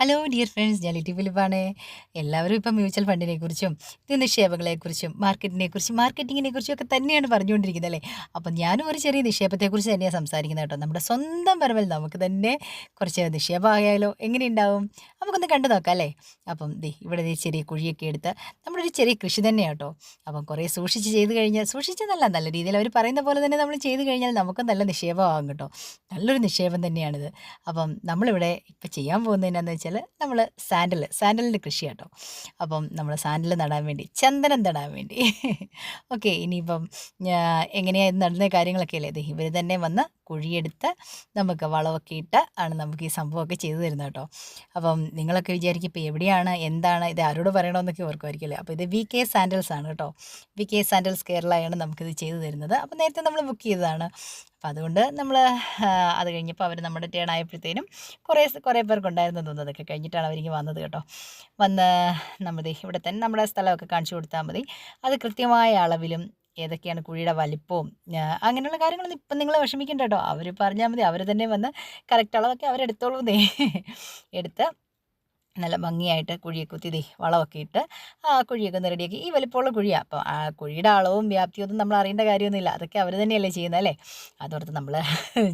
Hello dear friends ഞാൻ ലിറ്റി ഫിലിപ്പാണ് എല്ലാവരും ഇപ്പം മ്യൂച്വൽ ഫണ്ടിനെ കുറിച്ചും നിക്ഷേപങ്ങളെക്കുറിച്ചും മാർക്കറ്റിനെ കുറിച്ചും മാർക്കറ്റിങ്ങിനെ കുറിച്ചും ഒക്കെ തന്നെയാണ് പറഞ്ഞുകൊണ്ടിരിക്കുന്നത് അല്ലേ? അപ്പം ഞാനും ഒരു ചെറിയ നിക്ഷേപത്തെക്കുറിച്ച് തന്നെയാണ് സംസാരിക്കുന്നത് കേട്ടോ. നമ്മുടെ സ്വന്തം പരമൽ നമുക്ക് തന്നെ കുറച്ച് നിക്ഷേപമായാലോ എങ്ങനെയുണ്ടാവും? നമുക്കൊന്ന് കണ്ടു നോക്കാം അല്ലേ? അപ്പം ദേ ഇവിടെ ചെറിയ കുഴിയൊക്കെ എടുത്ത് നമ്മുടെ ഒരു ചെറിയ കൃഷി തന്നെയാണ് കേട്ടോ. അപ്പം കുറേ സൂക്ഷിച്ച് ചെയ്ത് കഴിഞ്ഞാൽ സൂക്ഷിച്ചതല്ല നല്ല രീതിയിൽ അവർ പറയുന്ന പോലെ തന്നെ നമ്മൾ ചെയ്ത് കഴിഞ്ഞാൽ നമുക്ക് നല്ല നിക്ഷേപമാകും കേട്ടോ. നല്ലൊരു നിക്ഷേപം തന്നെയാണിത്. അപ്പം നമ്മളിവിടെ ഇപ്പം ചെയ്യാൻ പോകുന്നത് വെച്ചാൽ നമ്മൾ സാൻഡൽ സാൻഡലിന്റെ കൃഷി കേട്ടോ അപ്പം നമ്മൾ സാൻഡൽ നടാൻ വേണ്ടി ചന്ദനം നടാൻ വേണ്ടി. ഓക്കെ ഇനിയിപ്പം എങ്ങനെയാണ് നടന്ന കാര്യങ്ങളൊക്കെ അല്ലേ? ഇത് ഇവർ തന്നെ വന്ന് കുഴിയെടുത്ത് നമുക്ക് വളമൊക്കെ ഇട്ട് ആണ് നമുക്ക് ഈ സംഭവമൊക്കെ ചെയ്തു തരുന്നത് കേട്ടോ. അപ്പം നിങ്ങളൊക്കെ വിചാരിക്കും ഇപ്പോൾ എവിടെയാണ് എന്താണ് ഇത് ആരോട് പറയണമെന്നൊക്കെ ഓർക്കുമായിരിക്കുമല്ലേ അപ്പോൾ ഇത് വി കെ സാൻഡൽസ് ആണ് കേട്ടോ. വി കെ സാൻഡൽസ് കേരളയാണ് നമുക്കിത് ചെയ്തു തരുന്നത്. അപ്പോൾ നേരത്തെ നമ്മൾ ബുക്ക് ചെയ്തതാണ്. അപ്പം അതുകൊണ്ട് നമ്മൾ അത് കഴിഞ്ഞപ്പോൾ അവർ നമ്മുടെ ടേൺ ആയപ്പോഴത്തേനും കുറേ കുറേ പേർക്കുണ്ടായിരുന്നു തോന്നുന്നു. അതൊക്കെ കഴിഞ്ഞിട്ടാണ് അവരിങ്ങനെ വന്നത് കേട്ടോ. വന്ന് നമ്മൾ ഇവിടെ തന്നെ നമ്മുടെ സ്ഥലമൊക്കെ കാണിച്ചു കൊടുത്താൽ മതി. അത് കൃത്യമായ അളവിലും ഏതൊക്കെയാണ് കുഴിയുടെ വലിപ്പവും അങ്ങനെയുള്ള കാര്യങ്ങളൊന്നും ഇപ്പം നിങ്ങൾ വിഷമിക്കണ്ട കേട്ടോ. അവർ പറഞ്ഞാൽ മതി. അവർ തന്നെ വന്ന് കറക്റ്റ് അളവൊക്കെ അവരെടുത്തോളൂന്നേ. എടുത്ത് നല്ല ഭംഗിയായിട്ട് കുഴിയൊക്കെ കുത്തി ദേ വളമൊക്കെ ഇട്ട് ആ കുഴിയൊക്കെ ഒന്ന് റെഡിയാക്കി ഈ വലിപ്പമുള്ള കുഴിയാണ് അപ്പോൾ ആ കുഴിയുടെ അളവും വ്യാപ്തിയും ഒന്നും നമ്മൾ അറിയേണ്ട കാര്യമൊന്നുമില്ല. അതൊക്കെ അവർ തന്നെയല്ലേ ചെയ്യുന്നത് അല്ലേ? അതോർത്ത് നമ്മൾ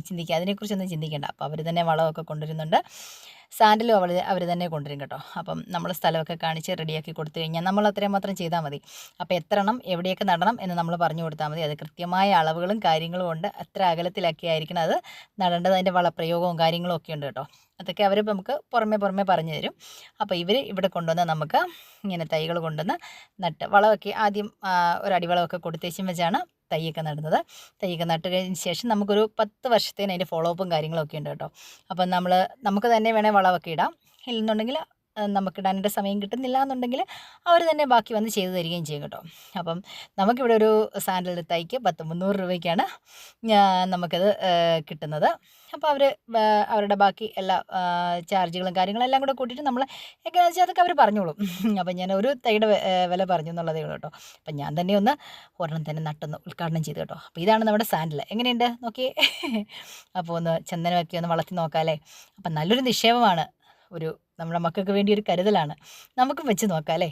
ചിന്തിക്കുക അതിനെക്കുറിച്ചൊന്നും ചിന്തിക്കേണ്ട. അപ്പോൾ അവർ തന്നെ വളമൊക്കെ കൊണ്ടുവരുന്നുണ്ട്. സാൻഡലും അവൾ അവർ തന്നെ കൊണ്ടുവരും കേട്ടോ. അപ്പം നമ്മൾ സ്ഥലമൊക്കെ കാണിച്ച് റെഡിയാക്കി കൊടുത്തു കഴിഞ്ഞാൽ നമ്മൾ അത്രയും മാത്രം ചെയ്താൽ മതി. അപ്പോൾ എത്ര എണ്ണം എവിടെയൊക്കെ നടണം എന്ന് നമ്മൾ പറഞ്ഞു കൊടുത്താൽ മതി. അത് കൃത്യമായ അളവുകളും കാര്യങ്ങളും ഉണ്ട്. അത്ര അകലത്തിലൊക്കെ ആയിരിക്കണം അത് നടേണ്ടത്. അതിന്റെ വളപ്രയോഗവും കാര്യങ്ങളും ഒക്കെ ഉണ്ട് കേട്ടോ. അതൊക്കെ അവർ നമുക്ക് പുറമേ പുറമേ പറഞ്ഞു തരും. അപ്പോൾ ഇവർ ഇവിടെ കൊണ്ടുവന്ന് നമുക്ക് ഇങ്ങനെ തൈകൾ കൊണ്ടുവന്ന് നട്ട് വളമൊക്കെ ആദ്യം ഒരു അടിവളമൊക്കെ കൊടുത്തേച്ചും വെച്ചാണ് തൈയൊക്കെ നടുന്നത്. തൈയൊക്കെ നട്ട് കഴിഞ്ഞ ശേഷം നമുക്കൊരു പത്ത് വർഷത്തേന് അതിന്റെ ഫോളോ അപ്പും കാര്യങ്ങളൊക്കെ ഉണ്ട് കേട്ടോ. അപ്പം നമ്മൾ നമുക്ക് തന്നെ വേണേൽ വളമൊക്കെ ഇടാം. ഇല്ലെന്നുണ്ടെങ്കിൽ നമുക്ക് ഇടാനായിട്ട് സമയം കിട്ടുന്നില്ല എന്നുണ്ടെങ്കിൽ അവർ തന്നെ ബാക്കി വന്ന് ചെയ്തു തരികയും ചെയ്യും കേട്ടോ. അപ്പം നമുക്കിവിടെ ഒരു സാൻഡൽ തൈക്ക് പത്ത് മുന്നൂറ് രൂപയ്ക്കാണ് നമുക്കത് കിട്ടുന്നത്. അപ്പോൾ അവർ അവരുടെ ബാക്കി എല്ലാ ചാർജുകളും കാര്യങ്ങളും എല്ലാം കൂടെ കൂട്ടിയിട്ട് നമ്മൾ എങ്ങനെയാണെന്ന് വെച്ചാൽ അതൊക്കെ അവർ പറഞ്ഞോളും. അപ്പം ഞാൻ ഒരു തൈയുടെ വില പറഞ്ഞു എന്നുള്ളതേ ഉള്ളൂ കേട്ടോ. അപ്പം ഞാൻ തന്നെ ഒന്ന് ഒരെണ്ണം തന്നെ നട്ടൊന്ന് ഉദ്ഘാടനം ചെയ്തു കേട്ടോ. അപ്പോൾ ഇതാണ് നമ്മുടെ സാൻഡൽ എങ്ങനെയുണ്ട്? നോക്കിയേ അപ്പോൾ ഒന്ന് ചന്ദനമൊക്കെ ഒന്ന് വളർത്തി നോക്കാം അല്ലേ അപ്പം നല്ലൊരു നിക്ഷേപമാണ് ഒരു നമ്മുടെ മക്കൾക്ക് വേണ്ടി ഒരു കരുതലാണ്. നമുക്കും വെച്ച് നോക്കാം അല്ലേ?